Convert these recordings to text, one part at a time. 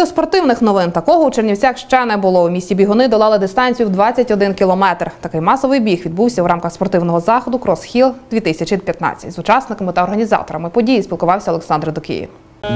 до спортивних новин такого у Чернівцях ще не було. У місті бігуни долали дистанцію в 21 кілометр. Такий масовий біг відбувся в рамках спортивного заходу Кросхіл 2015 З учасниками та організаторами події спілкувався Олександр Докіїв.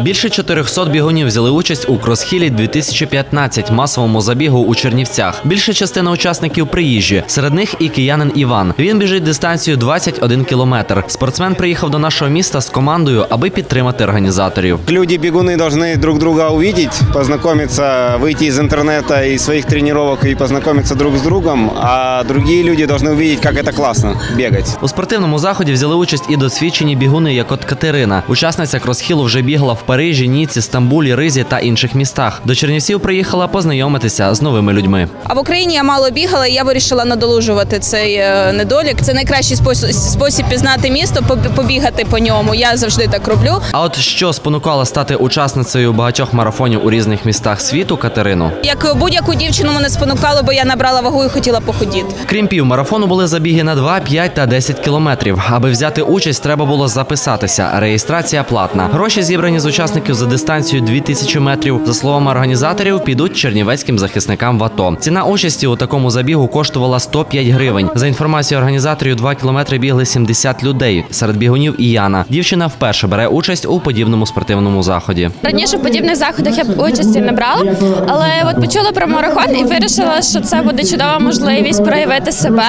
Більше 400 бігунів взяли участь у кросхілі 2015 масовому забігу у Чернівцях. Більша частина учасників приїжджі. Серед них і киянин Іван. Він біжить дистанцію 21 кілометр. Спортсмен приїхав до нашого міста з командою, аби підтримати організаторів. Люди-бегуны должны друг друга увидеть, познакомиться, выйти из интернета и своих тренировок и познакомиться друг с другом, а другие люди должны увидеть, как это классно бегать. У спортивному заході взяли участь і досвідчені бігуни, як от Катерина. Учасниця кросхілу вже бігла в Парижі, Ніці, Стамбулі, Ризі та інших містах. До Чернівців приїхала познайомитися з новими людьми. А в Україні я мало бігала, і я вирішила надолужувати цей е, недолік. Це найкращий спосіб, спосіб пізнати місто, побігати по ньому. Я завжди так роблю. А от що спонукало стати учасницею багатьох марафонів у різних містах світу Катерину? Як будь-яку дівчину мене спонукало, бо я набрала вагу і хотіла похудіти. Крім півмарафону були забіги на 2, 5 та 10 кілометрів. Аби взяти участь, треба було записатися. Реєстрація платна. Гроші зібрані з учасників за дистанцію 2000 метрів. За словами організаторів, підуть чернівецьким захисникам в АТО. Ціна участі у такому забігу коштувала 105 гривень. За інформацією організаторів, 2 кілометри бігли 70 людей. Серед бігунів і Яна. Дівчина вперше бере участь у подібному спортивному заході. Раніше в подібних заходах я б участі не брала, але от почула про марафон і вирішила, що це буде чудова можливість проявити себе,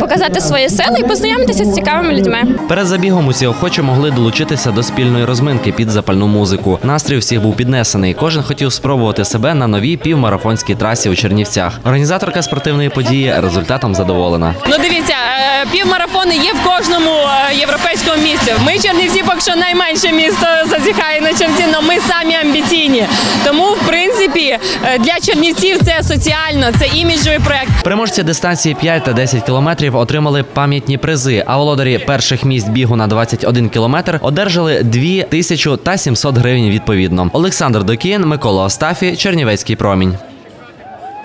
показати свої сили і познайомитися з цікавими людьми. Перед забігом усі охочі могли долучитися до спільної розминки під запальну музику. Настрій всіх був піднесений. Кожен хотів спробувати себе на новій півмарафонській трасі у Чернівцях. Організаторка спортивної події результатом задоволена. Ну дивіться, е, півмарафони є в кожному е, європейському місті. Ми Чернівці поки що найменше місто зазіхає на Чернівці, але ми самі амбіційні. Тому, в принципі, е, для Чернівців це соціально, це іміджовий проект. Переможці дистанції 5 та 10 кілометрів отримали пам'ятні призи. А володарі перших місць бігу на 21 кілометр одержали 2 тисячу та 700 гривень відповідно. Олександр Докін, Микола Остафі, Чернівецький промінь.